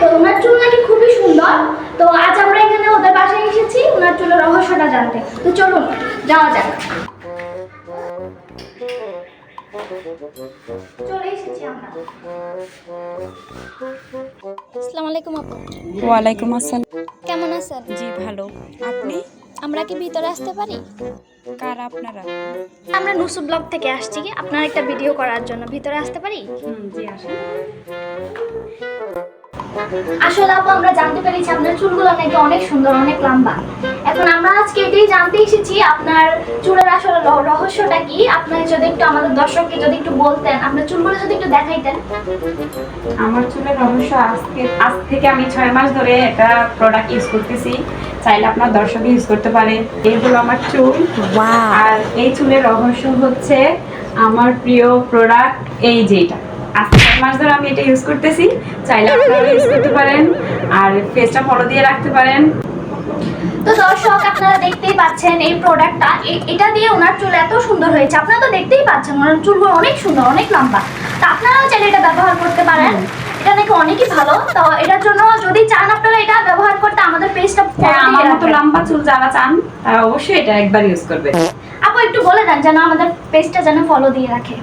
তো ওনার চুল নাকি খুবই সুন্দর। তো আজ আমরা এখানে ওদের বাসায় এসেছি ওনার চুলের রহস্যটা জানতে। তো চলুন যাওয়া যাক। চলে আসসালামু আলাইকুম আপু। ওয়ালাইকুম আসসালাম। কেমন আছেন? জি ভালো। আপনি? আমরা কি ভিতরে আসতে পারি? কার আপনারা? আমরা নুসু ব্লগ থেকে আসছি আপনার একটা ভিডিও করার জন্য ভিতরে আসতে পারি? জি আসুন। আসলে আপু আমরা জানতে পেরেছি আপনার চুলগুলো নাকি অনেক সুন্দর অনেক লম্বা। এখন আমরা আজকে এটাই জানতে এসেছি আপনার চুলের আসলে রহস্যটা কি? আপনি যদি একটু আমাদের দর্শককে যদি একটু বলতেন আপনার চুলগুলো যদি একটু দেখাইতেন। আমার চুলের রহস্য আজকে আজ থেকে আমি ছয় মাস ধরে একটা প্রোডাক্ট ইউজ করতেছি। চাইলে আপনার দর্শক ইউজ করতে পারে। এই হলো আমার চুল। আর এই চুলের রহস্য হচ্ছে আমার প্রিয় প্রোডাক্ট এই যেটা আজ ছয় মাস ধরে আমি এটা ইউজ করতেছি। চাইলে আপনারা ইউজ করতে পারেন। আর ফেসটা ফলো দিয়ে রাখতে পারেন। তো দর্শক আপনারা দেখতেই পাচ্ছেন এই প্রোডাক্টটা এটা দিয়ে ওনার চুল এত সুন্দর হয়েছে। আপনারা তো দেখতেই পাচ্ছেন ওনার চুলগুলো অনেক সুন্দর অনেক লম্বা। তো আপনারাও চাইলে এটা ব্যবহার করতে পারেন। এটা নাকি অনেকই ভালো। তো এটার জন্য যদি চান আপনারা এটা ব্যবহার করতে আমাদের পেজটা হ্যাঁ আমার মতো লম্বা চুল যারা চান তারা অবশ্যই এটা একবার ইউজ করবে। আপু একটু বলে দেন যেন আমাদের পেজটা যেন ফলো দিয়ে রাখে।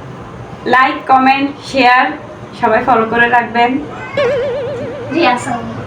লাইক কমেন্ট শেয়ার সবাই ফলো করে রাখবেন। জি আসসালাম